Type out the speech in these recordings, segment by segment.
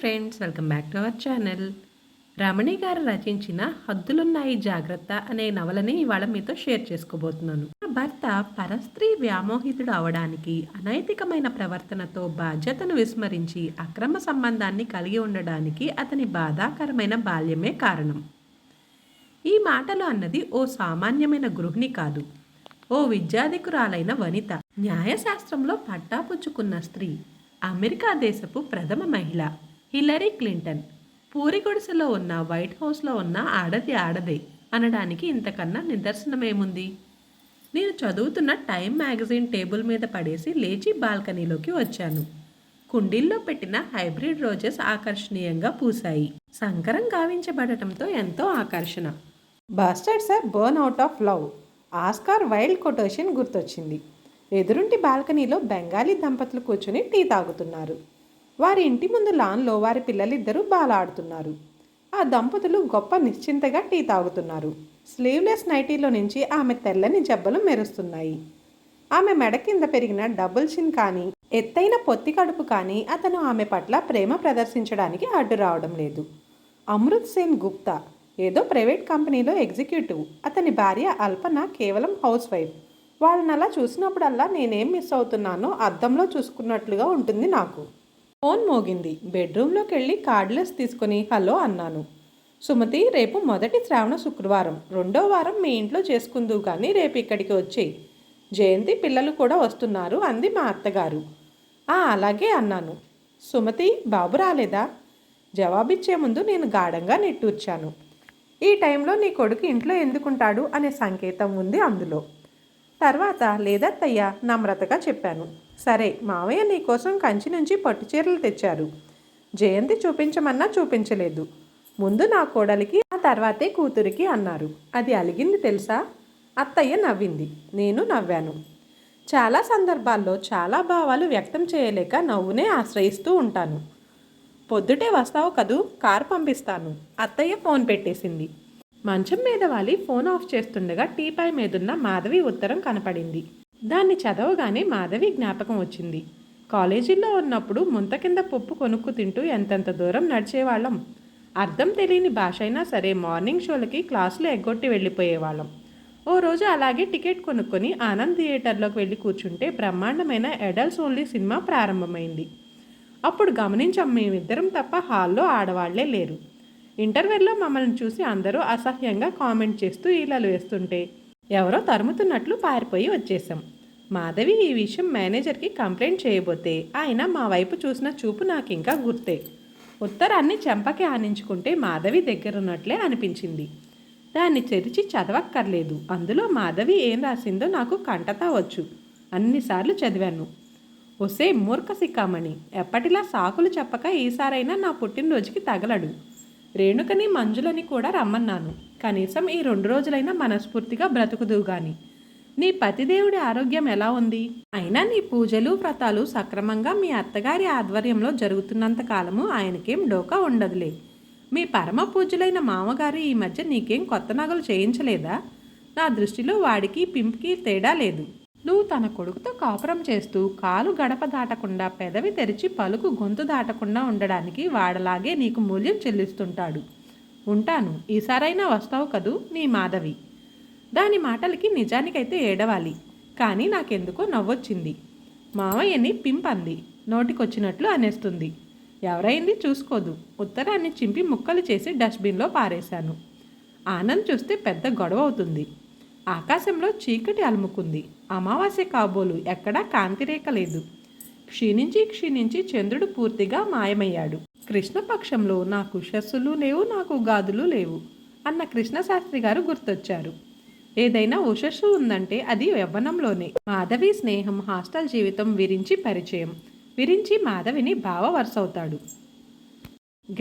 Friends welcome back to our channel Ramani garu రచించిన హద్దులున్నాయి జాగ్రత్త అనే నవలని ఇవాళ మీతో షేర్ చేసుకోబోతున్నాను. భర్త పరస్త్రీ వ్యామోహితుడు అవడానికి అనైతికమైన ప్రవర్తనతో బాధ్యతను విస్మరించి అక్రమ సంబంధాన్ని కలిగి ఉండడానికి అతని బాధాకరమైన బాల్యమే కారణం. ఈ మాటలు అన్నది ఓ సామాన్యమైన గృహిణి కాదు ఓ విద్యాధికురాలైన వనిత. న్యాయశాస్త్రంలో పట్టాపుచ్చుకున్న స్త్రీ అమెరికా దేశపు ప్రథమ మహిళ. హిల్లరీ క్లింటన్ పూరి గుడిసెలో ఉన్న వైట్ హౌస్లో ఉన్న ఆడది ఆడదే అనడానికి ఇంతకన్నా నిదర్శనమేముంది? నేను చదువుతున్న టైం మ్యాగజైన్ టేబుల్ మీద పడేసి లేచి బాల్కనీలోకి వచ్చాను. కుండీల్లో పెట్టిన హైబ్రిడ్ రోజెస్ ఆకర్షణీయంగా పూసాయి సంకరం గావించబడటంతో ఎంతో ఆకర్షణ. Bastards are born out of love. Oscar Wilde quotation గుర్తొచ్చింది. ఎదురుంటి బాల్కనీలో బెంగాలీ దంపతులు కూర్చొని టీ తాగుతున్నారు. వారి ఇంటి ముందు లాన్లో వారి పిల్లలిద్దరూ బాలాడుతున్నారు. ఆ దంపతులు గొప్ప నిశ్చింతగా టీ తాగుతున్నారు. స్లీవ్లెస్ నైటీలో నుంచి ఆమె తెల్లని జబ్బలు మెరుస్తున్నాయి. ఆమె మెడ కింద పెరిగిన డబుల్ చిన్ కానీ ఎత్తైన పొత్తి కడుపు కానీ అతను ఆమె పట్ల ప్రేమ ప్రదర్శించడానికి అడ్డు రావడం లేదు. అమృత్ సేన్ గుప్తా ఏదో ప్రైవేట్ కంపెనీలో ఎగ్జిక్యూటివ్ అతని భార్య అల్పన కేవలం హౌస్ వైఫ్ వాళ్ళని అలా చూసినప్పుడల్లా నేనేం మిస్ అవుతున్నానో అద్దంలో చూసుకున్నట్లుగా ఉంటుంది నాకు. ఫోన్ మోగింది. బెడ్రూమ్లోకి వెళ్ళి కార్డ్లెస్ తీసుకుని హలో అన్నాను. సుమతి రేపు మొదటి శ్రావణ శుక్రవారం. రెండో వారం మీ ఇంట్లో చేసుకుందువు కానీ రేపు ఇక్కడికి వచ్చేయి. జయంతి పిల్లలు కూడా వస్తున్నారు అంది మా అత్తగారు. ఆ అలాగే అన్నాను. సుమతి బాబు రాలేదా? జవాబిచ్చే ముందు నేను గాఢంగా నెట్టూర్చాను. ఈ టైంలో నీ కొడుకు ఇంట్లో ఎందుకుంటాడు? అనే సంకేతం ఉంది అందులో. తర్వాత లేదత్తయ్య నమ్రతగా చెప్పాను. సరే మావయ్య నీకోసం కంచి నుంచి పట్టు చీరలు తెచ్చారు. జయంతి చూపించమన్నా చూపించలేదు. ముందు నా కోడలికి ఆ తర్వాతే కూతురికి అన్నారు. అది అలిగింది తెలుసా? అత్తయ్య నవ్వింది. నేను నవ్వాను. చాలా సందర్భాల్లో చాలా భావాలు వ్యక్తం చేయలేక నవ్వునే ఆశ్రయిస్తూ ఉంటాను. పొద్దుటే వస్తావు కదూ? కారు పంపిస్తాను. అత్తయ్య ఫోన్ పెట్టేసింది. మంచం మీద వాలి ఫోన్ ఆఫ్ చేస్తుండగా టీపాయ్ మీదున్న మాధవి ఉత్తరం కనపడింది. దాన్ని చదవగానే మాధవి జ్ఞాపకం వచ్చింది. కాలేజీలో ఉన్నప్పుడు ముంత కింద పప్పు కొనుక్కు తింటూ ఎంతెంత దూరం నడిచేవాళ్ళం. అర్థం తెలియని భాష అయినా సరే మార్నింగ్ షోలకి క్లాసులు ఎగ్గొట్టి వెళ్ళిపోయేవాళ్ళం. ఓ రోజు అలాగే టికెట్ కొనుక్కొని ఆనంద్ థియేటర్లోకి వెళ్ళి కూర్చుంటే బ్రహ్మాండమైన ఎడల్స్ ఓన్లీ సినిమా ప్రారంభమైంది. అప్పుడు గమనించాం మేమిద్దరం తప్ప హాల్లో ఆడవాళ్ళే లేరు. ఇంటర్వెల్లో మమ్మల్ని చూసి అందరూ అసహ్యంగా కామెంట్ చేస్తూ ఈలలు వేస్తుంటే ఎవరో తరుముతున్నట్లు పారిపోయి వచ్చేసాం మాధవి ఈ విషయం మేనేజర్కి కంప్లైంట్ చేయబోతే ఆయన మా వైపు చూసిన చూపు నాకు ఇంకా గుర్తే. ఉత్తరాన్ని చెంపకి ఆనించుకుంటే మాధవి దగ్గరున్నట్లే అనిపించింది. దాన్ని తెరిచి చదవక్కర్లేదు. అందులో మాధవి ఏం రాసిందో నాకు కంటతా వచ్చు. అన్నిసార్లు చదివాను. ఒసే మూర్ఖ సిక్కామణి. ఎప్పటిలా సాకులు చెప్పక ఈసారైనా నా పుట్టినరోజుకి తగలడు. రేణుకని మంజులని కూడా రమ్మన్నాను. కనీసం ఈ రెండు రోజులైనా మనస్ఫూర్తిగా బ్రతుకుదువు గాని. నీ పతిదేవుడి ఆరోగ్యం ఎలా ఉంది? అయినా నీ పూజలు వ్రతాలు సక్రమంగా మీ అత్తగారి ఆధ్వర్యంలో జరుగుతున్నంత కాలము ఆయనకేం డోకా ఉండదులే. మీ పరమ పూజలైన మామగారు ఈ మధ్య నీకేం కొత్త నగలు చేయించలేదా? నా దృష్టిలో వాడికి పింపుకి తేడా లేదు. నువ్వు తన కొడుకుతో కాపురం చేస్తూ కాలు గడప దాటకుండా పెదవి తెరిచి పలుకు గొంతు దాటకుండా ఉండడానికి వాడలాగే నీకు మూల్యం చెల్లిస్తుంటాడు. ఉంటాను. ఈసారైనా వస్తావు కదూ నీ మాధవి. దాని మాటలకి నిజానికైతే ఏడవాలి. కానీ నాకెందుకో నవ్వొచ్చింది. మావయ్యని పింపంది. నోటికొచ్చినట్లు అనేస్తుంది. ఎవరైంది చూసుకోదు. ఉత్తరాన్ని చింపి ముక్కలు చేసి డస్ట్బిన్లో పారేశాను. ఆనంద్ చూస్తే పెద్ద గొడవ అవుతుంది. ఆకాశంలో చీకటి అలుముకుంది. అమావాస్య కాబోలు ఎక్కడా కాంతిరేఖ లేదు. క్షీణించి క్షీణించి చంద్రుడు పూర్తిగా మాయమయ్యాడు. కృష్ణపక్షంలో నాకు ఉషస్సులు లేవు నాకు గాదులు లేవు అన్న కృష్ణశాస్త్రి గారు గుర్తొచ్చారు. ఏదైనా ఉషస్సు ఉందంటే అది యవ్వనంలోనే. మాధవి స్నేహం హాస్టల్ జీవితం విరించి పరిచయం. విరించి మాధవిని భావ వరుసవుతాడు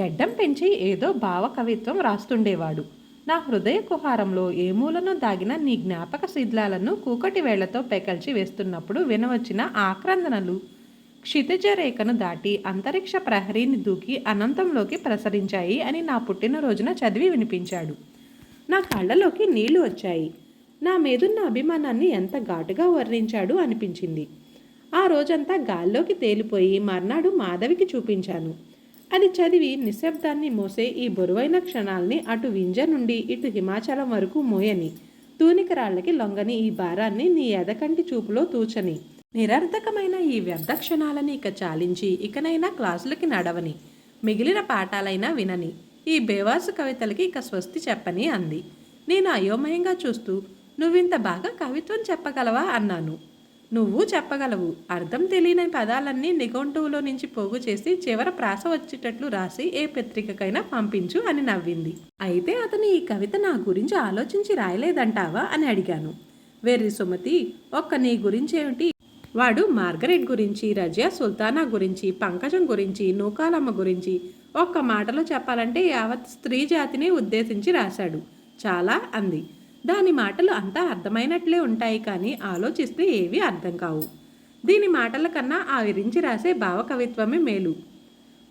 గడ్డం పెంచి ఏదో భావ కవిత్వం రాస్తుండేవాడు. నా హృదయ కుహారంలో ఏ మూలను దాగిన నీ జ్ఞాపక శిథిలాలను కూకటి వేళ్ళతో పెకల్చి వేస్తున్నప్పుడు వినవచ్చిన ఆక్రందనలు. క్షితిజ రేఖను దాటి అంతరిక్ష ప్రహరీని దూకి అనంతంలోకి ప్రసరించాయి అని నా పుట్టినరోజున చదివి వినిపించాడు. నా కళ్ళలోకి నీళ్ళు వచ్చాయి. నా మీదున్న అభిమానాన్ని ఎంత ఘాటుగా వర్ణించాడు అనిపించింది. ఆ రోజంతా గాల్లోకి తేలిపోయి మర్నాడు మాధవికి చూపించాను. అది చదివి నిశ్శబ్దాన్ని మోసే ఈ బరువైన క్షణాల్ని అటు వింజ నుండి ఇటు హిమాచలం వరకు మోయని తూనికరాళ్ళకి లొంగని ఈ భారాన్ని నీ ఎదకంటి చూపులో తూచని. నిరర్ధకమైన ఈ వ్యర్థ క్షణాలని ఇక చాలించి ఇకనైనా క్లాసులకి నడవని మిగిలిన పాఠాలైనా వినని ఈ బేవాసు కవితలకి ఇక స్వస్తి చెప్పని అంది. నేను అయోమయంగా చూస్తూ నువ్వింత బాగా కవిత్వం చెప్పగలవా? అన్నాను. నువ్వు చెప్పగలవు. అర్థం తెలియని పదాలన్నీ నిఘంటువులో నుంచి పోగు చేసి చివర ప్రాస వచ్చేటట్లు రాసి ఏ పత్రికకైనా పంపించు అని నవ్వింది. అయితే అతను ఈ కవిత నా గురించి ఆలోచించి రాయలేదంటావా? అని అడిగాను. వెర్రి సుమతి ఒక్క నీ గురించి ఏమిటి వాడు మార్గరెట్ గురించి రజియా సుల్తానా గురించి పంకజం గురించి నూకాలమ్మ గురించి ఒక్క మాటలో చెప్పాలంటే యావత్ స్త్రీ జాతిని ఉద్దేశించి రాశాడు. చాలా అంది. దాని మాటలు అంతా అర్థమైనట్లే ఉంటాయి కానీ ఆలోచిస్తే ఏవి అర్థం కావు. దీని మాటల కన్నా ఆ విరించి రాసే భావకవిత్వమే మేలు.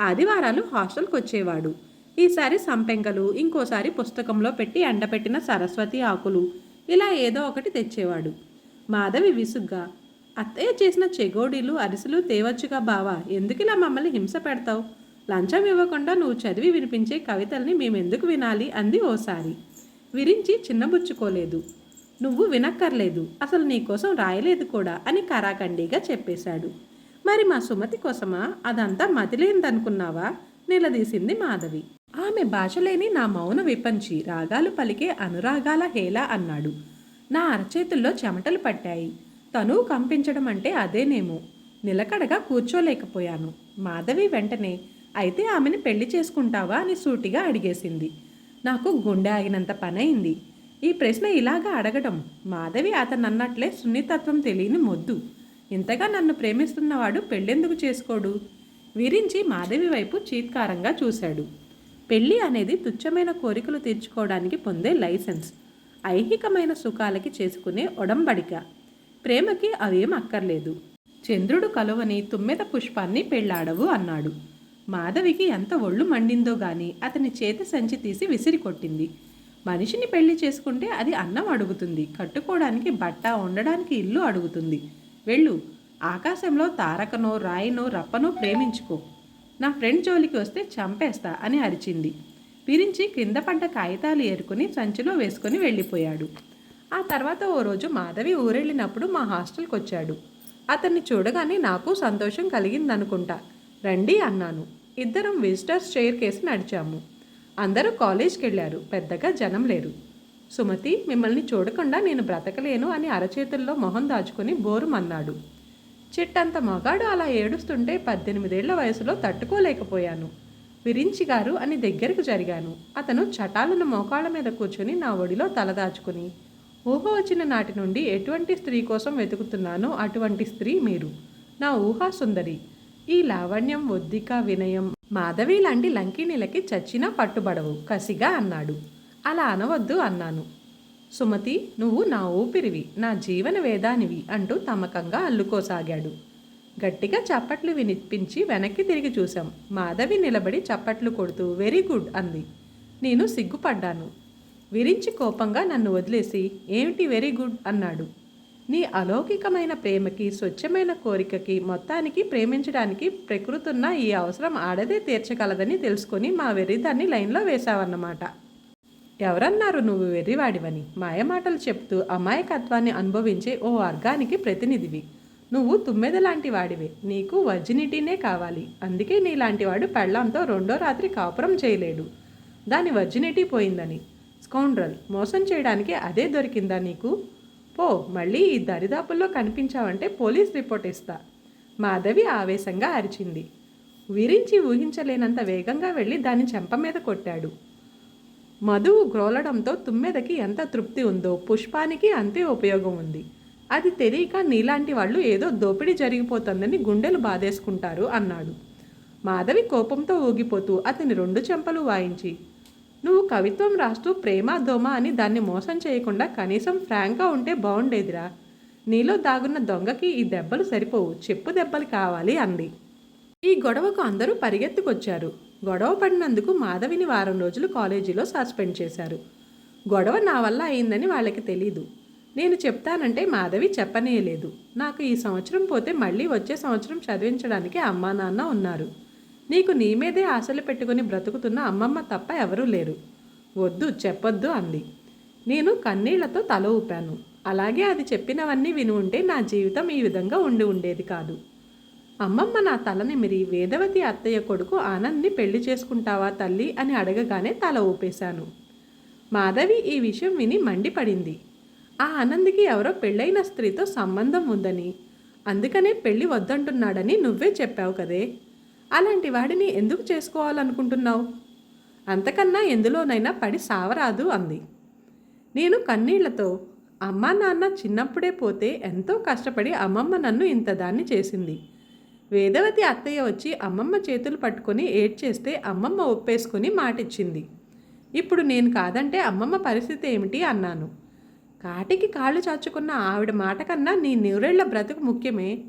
ఆదివారాలు హాస్టల్కి వచ్చేవాడు ఈసారి సంపెంగలు ఇంకోసారి పుస్తకంలో పెట్టి ఎండపెట్టిన సరస్వతి ఆకులు ఇలా ఏదో ఒకటి తెచ్చేవాడు. మాధవి విసుగ్గా అత్తయ్య చేసిన చెగోడీలు అరిసెలు తేవచ్చుగా బావా ఎందుకిలా మమ్మల్ని హింస పెడతావు? లంచం ఇవ్వకుండా నువ్వు చదివి వినిపించే కవితల్ని మేమెందుకు వినాలి? అంది ఓసారి. విరించి చిన్నబుచ్చుకోలేదు. నువ్వు వినక్కర్లేదు అసలు నీకోసం రాయలేదు కూడా అని కరాఖండిగా చెప్పేశాడు. మరి మా సుమతి కోసమా? అదంతా మతిలేందనుకున్నావా నిలదీసింది మాధవి. ఆమె భాషలేని నా మౌన విపంచి రాగాలు పలికే అనురాగాల హేళ అన్నాడు. నా అరచేతుల్లో చెమటలు పట్టాయి. తను కంపించడం అంటే అదేనేమో. నిలకడగా కూర్చోలేకపోయాను. మాధవి వెంటనే అయితే ఆమెను పెళ్ళి చేసుకుంటావా? అని సూటిగా అడిగేసింది. నాకు గుండె ఆగినంత పనైంది. ఈ ప్రశ్న ఇలాగా అడగడం మాధవి అతను అన్నట్లే సున్నితత్వం తెలియని మొద్దు. ఇంతగా నన్ను ప్రేమిస్తున్నవాడు పెళ్ళెందుకు చేసుకోడు? విరించి మాధవి వైపు చీత్కారంగా చూశాడు. పెళ్ళి అనేది తుచ్చమైన కోరికలు తీర్చుకోవడానికి పొందే లైసెన్స్ ఐహికమైన సుఖాలకి చేసుకునే ఒడంబడిక. ప్రేమకి అవేం అక్కర్లేదు. చంద్రుడు కలువని తుమ్మెద పుష్పాన్ని పెళ్ళాడవు అన్నాడు. మాధవికి ఎంత ఒళ్ళు మండిందో గాని అతని చేతి సంచి తీసి విసిరి కొట్టింది. మనిషిని పెళ్ళి చేసుకుంటే అది అన్నం అడుగుతుంది. కట్టుకోవడానికి బట్ట ఉండడానికి ఇల్లు అడుగుతుంది. వెళ్ళు. ఆకాశంలో తారకనో రాయినో రప్పనో ప్రేమించుకో. నా ఫ్రెండ్ జోలికి వస్తే చంపేస్తా అని అరిచింది. విరించి కింద పడ్డ కాగితాలు ఏరుకుని సంచిలో వేసుకుని వెళ్ళిపోయాడు. ఆ తర్వాత ఓ రోజు మాధవి ఊరెళ్ళినప్పుడు మా హాస్టల్కి వచ్చాడు అతన్ని చూడగానే నాకు సంతోషం కలిగిందనుకుంటా. రండి అన్నాను. ఇద్దరం విజిటర్స్ చైర్ కేసు నడిచాము. అందరూ కాలేజ్కి వెళ్ళారు పెద్దగా జనం లేరు. సుమతి మిమ్మల్ని చూడకుండా నేను బ్రతకలేను అని అరచేతుల్లో మొహం దాచుకుని బోరుమన్నాడు. చిట్టంత మగాడు అలా ఏడుస్తుంటే పద్దెనిమిదేళ్ళ వయసులో తట్టుకోలేకపోయాను. విరించి గారు అని దగ్గరకు జరిగాను. అతను చటాలను మోకాళ్ళ మీద కూర్చుని నా ఒడిలో తలదాచుకుని ఊహ వచ్చిన నాటి నుండి ఎటువంటి స్త్రీ కోసం వెతుకుతున్నానో అటువంటి స్త్రీ మీరు. నా ఊహా సుందరి. ఈ లావణ్యం ఒద్దిక వినయం మాధవి లాంటి లంకిణీలకి చచ్చినా పట్టుబడవు కసిగా అన్నాడు. అలా అనవద్దు అన్నాను. సుమతి నువ్వు నా ఊపిరివి నా జీవన వేదానివి అంటూ తమకంగా అల్లుకోసాగాడు. గట్టిగా చప్పట్లు వినిపించి వెనక్కి తిరిగి చూశాం. మాధవి నిలబడి చప్పట్లు కొడుతూ వెరీ గుడ్ అంది. నేను సిగ్గుపడ్డాను. విరించి కోపంగా నన్ను వదిలేసి ఏమిటి వెరీ గుడ్ అన్నాడు. నీ అలౌకికమైన ప్రేమకి స్వచ్ఛమైన కోరికకి మొత్తానికి ప్రేమించడానికి ప్రకృతున్న ఈ అవసరం ఆడదే తీర్చగలదని తెలుసుకొని మా వెర్రిదాన్ని లైన్లో వేశావన్నమాట. ఎవరన్నారు నువ్వు వెర్రివాడివని? మాయమాటలు చెప్తూ అమాయకత్వాన్ని అనుభవించే ఓ వర్గానికి ప్రతినిధివి. నువ్వు తుమ్మెద లాంటి వాడివే. నీకు వర్జినిటీనే కావాలి. అందుకే నీలాంటి వాడు పెళ్ళంతో రెండో రాత్రి కాపురం చేయలేడు. దాని వర్జినిటీ పోయిందని. స్కౌండ్రల్ మోసం చేయడానికి అదే దొరికిందా నీకు? పో మళ్ళీ ఈ దరిదాపుల్లో కనిపించావంటే పోలీస్ రిపోర్ట్ ఇస్తా. మాధవి ఆవేశంగా అరిచింది. విరించి ఊహించలేనంత వేగంగా వెళ్ళి దాని చెంప మీద కొట్టాడు. మధువు గ్రోలడంతో తుమ్మెదకి ఎంత తృప్తి ఉందో పుష్పానికి అంతే ఉపయోగం ఉంది. అది తెలియక నీలాంటి వాళ్ళు ఏదో దోపిడీ జరిగిపోతుందని గుండెలు బాధేసుకుంటారు అన్నాడు. మాధవి కోపంతో ఊగిపోతూ అతని రెండు చెంపలు వాయించి నువ్వు కవిత్వం రాస్తూ ప్రేమ దోమ అని దాన్ని మోసం చేయకుండా కనీసం ఫ్రాంక్గా ఉంటే బాగుండేదిరా నీలో దాగున్న దొంగకి ఈ దెబ్బలు సరిపోవు. చెప్పు దెబ్బలు కావాలి అంది. ఈ గొడవకు అందరూ పరిగెత్తుకొచ్చారు. గొడవ పడినందుకు మాధవిని వారం రోజులు కాలేజీలో సస్పెండ్ చేశారు. గొడవ నా వల్ల అయిందని వాళ్ళకి తెలీదు. నేను చెప్తానంటే మాధవి చెప్పనేయలేదు నాకు ఈ సంవత్సరం పోతే మళ్ళీ వచ్చే సంవత్సరం చదివించడానికి అమ్మా నాన్న ఉన్నారు. నీకు నీ మీదే ఆశలు పెట్టుకుని బ్రతుకుతున్న అమ్మమ్మ తప్ప ఎవరూ లేరు. వద్దు చెప్పొద్దు అంది. నేను కన్నీళ్ళతో తల ఊపాను. అలాగే అది చెప్పినవన్నీ విని ఉంటే నా జీవితం ఈ విధంగా ఉండి ఉండేది కాదు. అమ్మమ్మ నా తలనిమిరి వేదవతి అత్తయ్య కొడుకు ఆనంద్ని పెళ్ళి చేసుకుంటావా తల్లి అని అడగగానే తల ఊపేశాను. మాధవి ఈ విషయం విని మండిపడింది. ఆ ఆనంద్కి ఎవరో పెళ్ళైన స్త్రీతో సంబంధం ఉందని అందుకనే పెళ్ళి వద్దంటున్నాడని నువ్వే చెప్పావు కదే. అలాంటి వాడిని ఎందుకు చేసుకోవాలనుకుంటున్నావు? అంతకన్నా ఎందులోనైనా పడి సావరాదు అంది. నేను కన్నీళ్ళతో అమ్మా నాన్న చిన్నప్పుడే పోతే ఎంతో కష్టపడి అమ్మమ్మ నన్ను ఇంత దాన్ని చేసింది. వేదవతి అత్తయ్య వచ్చి అమ్మమ్మ చేతులు పట్టుకొని ఏడ్చేస్తే అమ్మమ్మ ఒప్పేసుకొని మాటిచ్చింది. ఇప్పుడు నేను కాదంటే అమ్మమ్మ పరిస్థితి ఏమిటి అన్నాను. కాటికి కాళ్ళు చాచుకున్న ఆవిడ మాట కన్నా నీ నూరేళ్ళ బ్రతుకు ముఖ్యమే.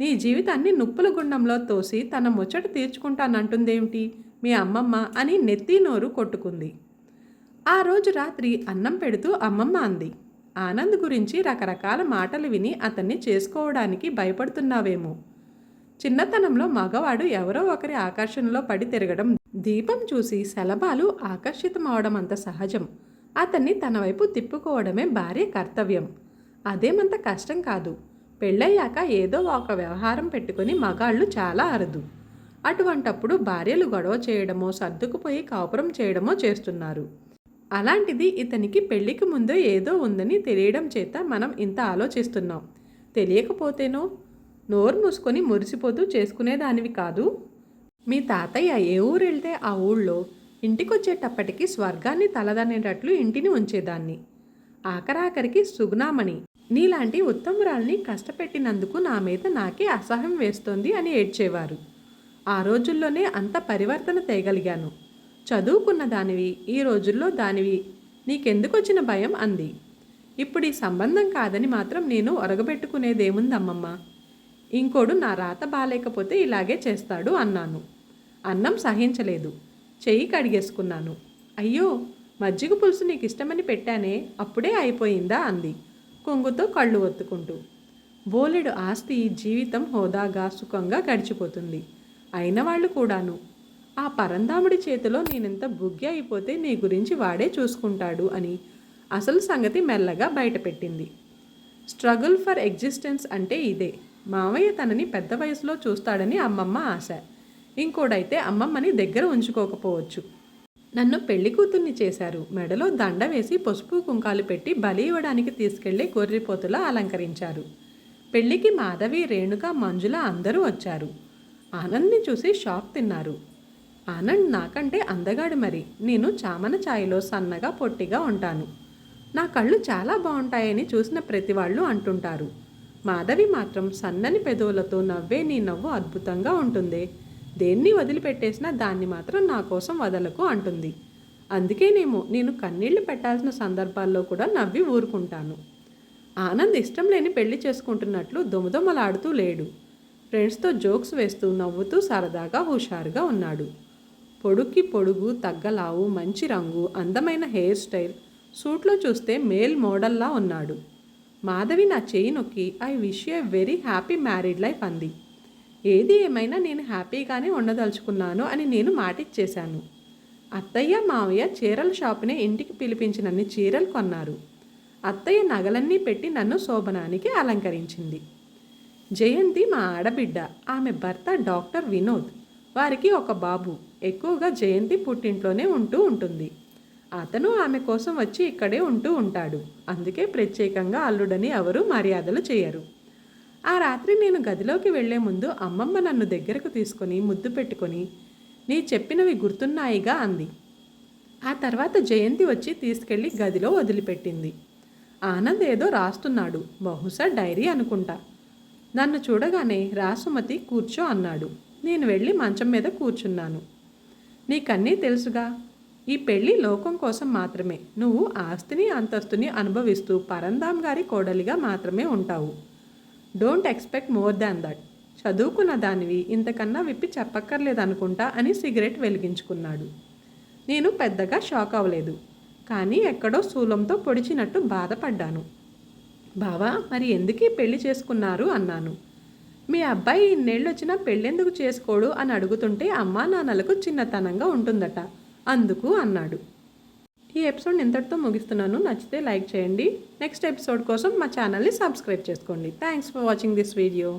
నీ జీవితాన్ని నుప్పుల గుండంలో తోసి తన ముచ్చట తీర్చుకుంటానంటుందేమిటి? మీ అమ్మమ్మ అని నెత్తి నోరు కొట్టుకుంది. ఆ రోజు రాత్రి అన్నం పెడుతూ అమ్మమ్మ అంది. ఆనంద్ గురించి రకరకాల మాటలు విని అతన్ని చేసుకోవడానికి భయపడుతున్నావేమో. చిన్నతనంలో మగవాడు ఎవరో ఒకరి ఆకర్షణలో పడి తిరగడం దీపం చూసి శలభాలు ఆకర్షితమవడం అంత సహజం. అతన్ని తన వైపు తిప్పుకోవడమే భార్య కర్తవ్యం. అదేమంత కష్టం కాదు. పెళ్ళయ్యాక ఏదో ఒక వ్యవహారం పెట్టుకుని మగాళ్ళు చాలా అరదు. అటువంటప్పుడు భార్యలు గొడవ చేయడమో సర్దుకుపోయి కాపురం చేయడమో చేస్తున్నారు. అలాంటిది ఇతనికి పెళ్ళికి ముందు ఏదో ఉందని తెలియడం చేత మనం ఇంత ఆలోచిస్తున్నాం. తెలియకపోతేనో? నోరు మూసుకొని మురిసిపోతూ చేసుకునేదానివి కాదు. మీ తాతయ్య ఏ ఊరు వెళ్తే ఆ ఊళ్ళో ఇంటికొచ్చేటప్పటికి స్వర్గాన్ని తలదనేటట్లు ఇంటిని ఉంచేదాన్ని. ఆఖరాఖరికి సుగుణామణి. నీలాంటి ఉత్తమురాల్ని కష్టపెట్టినందుకు నా మీద నాకే అసహ్యం వేస్తోంది అని ఏడ్చేవారు. ఆ రోజుల్లోనే అంత పరివర్తన తేగలిగాను. చదువుకున్న దానివి ఈ రోజుల్లో దానివి నీకెందుకొచ్చిన భయం అంది. ఇప్పుడు ఈ సంబంధం కాదని మాత్రం నేను ఒరగబెట్టుకునేదేముందమ్మమ్మ? ఇంకోడు నా రాత బాలేకపోతే ఇలాగే చేస్తాడు అన్నాను. అన్నం సహించలేదు. చెయ్యి కడిగేసుకున్నాను. అయ్యో మజ్జిగ పులుసు నీకు ఇష్టమని పెట్టానే అప్పుడే అయిపోయిందా అంది. కొంగుతో కళ్ళు ఒత్తుకుంటూ. బోలెడు ఆస్తి జీవితం హోదాగా సుఖంగా గడిచిపోతుంది. అయిన వాళ్ళు కూడాను. ఆ పరందాముడి చేతిలో నేనెంత బుగ్గి అయిపోతే నీ గురించి వాడే చూసుకుంటాడు అని అసలు సంగతి మెల్లగా బయటపెట్టింది. స్ట్రగుల్ ఫర్ ఎగ్జిస్టెన్స్ అంటే ఇదే. మామయ్య తనని పెద్ద వయసులో చూస్తాడని అమ్మమ్మ ఆశ. ఇంకోడైతే అమ్మమ్మని దగ్గర ఉంచుకోకపోవచ్చు. నన్ను పెళ్ళి కూతుర్ని చేశారు. మెడలో దండ వేసి పసుపు కుంకాలు పెట్టి బలి ఇవ్వడానికి తీసుకెళ్ళి గొర్రెపోతులా అలంకరించారు. పెళ్ళికి మాధవి రేణుక మంజుల అందరూ వచ్చారు. ఆనంద్ని చూసి షాక్ తిన్నారు. ఆనంద్ నాకంటే అందగాడు మరి. నేను చామన ఛాయలో సన్నగా పొట్టిగా ఉంటాను. నా కళ్ళు చాలా బాగుంటాయని చూసిన ప్రతి వాళ్ళు అంటుంటారు. మాధవి మాత్రం సన్నని పెదవులతో నవ్వే నీ నవ్వు అద్భుతంగా ఉంటుంది. దేన్ని వదిలిపెట్టేసినా దాన్ని మాత్రం నా కోసం వదలకు అంటుంది. అందుకేనేమో నేను కన్నీళ్ళు పెట్టాల్సిన సందర్భాల్లో కూడా నవ్వి ఊరుకుంటాను. ఆనంద్ ఇష్టం లేని పెళ్ళి చేసుకుంటున్నట్లు దొమదొమలాడుతూ లేడు. ఫ్రెండ్స్తో జోక్స్ వేస్తూ నవ్వుతూ సరదాగా హుషారుగా ఉన్నాడు. పొడుక్కి పొడుగు తగ్గలావు మంచి రంగు అందమైన హెయిర్ స్టైల్ సూట్లో చూస్తే మేల్ మోడల్లా ఉన్నాడు. మాధవి నా చేయి నొక్కి I wish a very happy married life అంది. ఏది ఏమైనా నేను హ్యాపీగానే ఉండదలుచుకున్నాను అని నేను మాటిచ్చేశాను. అత్తయ్య మావయ్య చీరల షాపునే ఇంటికి పిలిపించినన్ని చీరలు కొన్నారు. అత్తయ్య నగలన్నీ పెట్టి నన్ను శోభనానికి అలంకరించింది. జయంతి మా ఆడబిడ్డ ఆమె భర్త డాక్టర్ వినోద్ వారికి ఒక బాబు ఎక్కువగా జయంతి పుట్టింట్లోనే ఉంటూ ఉంటుంది. అతను ఆమె కోసం వచ్చి ఇక్కడే ఉంటూ ఉంటాడు. అందుకే ప్రత్యేకంగా అల్లుడని ఎవరూ మర్యాదలు చేయరు. ఆ రాత్రి నేను గదిలోకి వెళ్ళే ముందు అమ్మమ్మ నన్ను దగ్గరకు తీసుకొని ముద్దు పెట్టుకొని నీ చెప్పినవి గుర్తున్నాయిగా అంది. ఆ తర్వాత జయంతి వచ్చి తీసుకెళ్ళి గదిలో వదిలిపెట్టింది. ఆనంద్ ఏదో రాస్తున్నాడు బహుశా డైరీ అనుకుంటా. నన్ను చూడగానే రాసుమతి కూర్చో అన్నాడు. నేను వెళ్ళి మంచం మీద కూర్చున్నాను. నీకన్నీ తెలుసుగా? ఈ పెళ్ళి లోకం కోసం మాత్రమే. నువ్వు ఆస్తిని అంతస్తుని అనుభవిస్తూ పరందాం గారి కోడలిగా మాత్రమే ఉంటావు. Don't expect more than that చదువుకున్న దానివి ఇంతకన్నా విప్పి చెప్పక్కర్లేదనుకుంటా అని సిగరెట్ వెలిగించుకున్నాడు. నేను పెద్దగా షాక్ అవ్వలేదు. కానీ ఎక్కడో శూలంతో పొడిచినట్టు బాధపడ్డాను. బావా మరి ఎందుకీ పెళ్ళి చేసుకున్నారు? అన్నాను. మీ అబ్బాయి ఇన్నేళ్ళు వచ్చినా పెళ్ళెందుకు చేసుకోడు? అని అడుగుతుంటే అమ్మా నాన్నలకు చిన్నతనంగా ఉంటుందట. అందుకు అన్నాడు. ఈ ఎపిసోడ్ ఇంతటితో ముగిస్తున్నాను. నచ్చితే లైక్ చేయండి. నెక్స్ట్ ఎపిసోడ్ కోసం మా ఛానల్ని సబ్స్క్రైబ్ చేసుకోండి. Thanks for watching this video.